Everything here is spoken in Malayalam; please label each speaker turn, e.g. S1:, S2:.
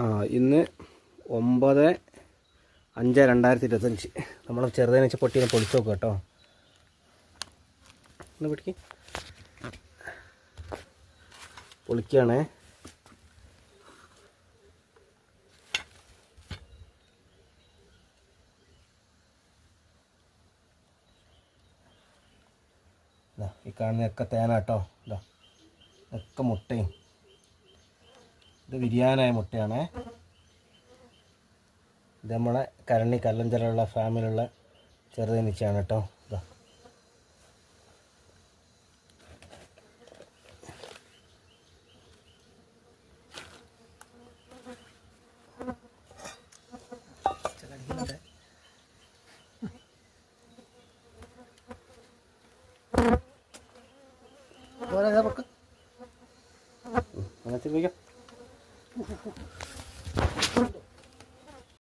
S1: ആ ഇന്ന് ഒമ്പത് അഞ്ച് രണ്ടായിരത്തി ഇരുപത്തഞ്ച്. നമ്മൾ ചെറുതേനെ വെച്ച് പൊട്ടിനെ പൊളിച്ചു നോക്കുക കേട്ടോ. ഒന്ന് പിടിക്ക്. പൊളിക്കുകയാണേ ഈ കാണുന്നതൊക്കെ തേന കേട്ടോ. ഇതാ ഒക്കെ മുട്ടയും. ഇത് വിരിയാനായ മുട്ടയാണേ. ഇത് നമ്മളെ കരണി കല്ലഞ്ചലുള്ള ഫാമിലുള്ള ചെറുതേനീച്ചയാണ് കേട്ടോ. ഇതാ. അങ്ങനെ ഉപയോഗിക്കാം. Uh.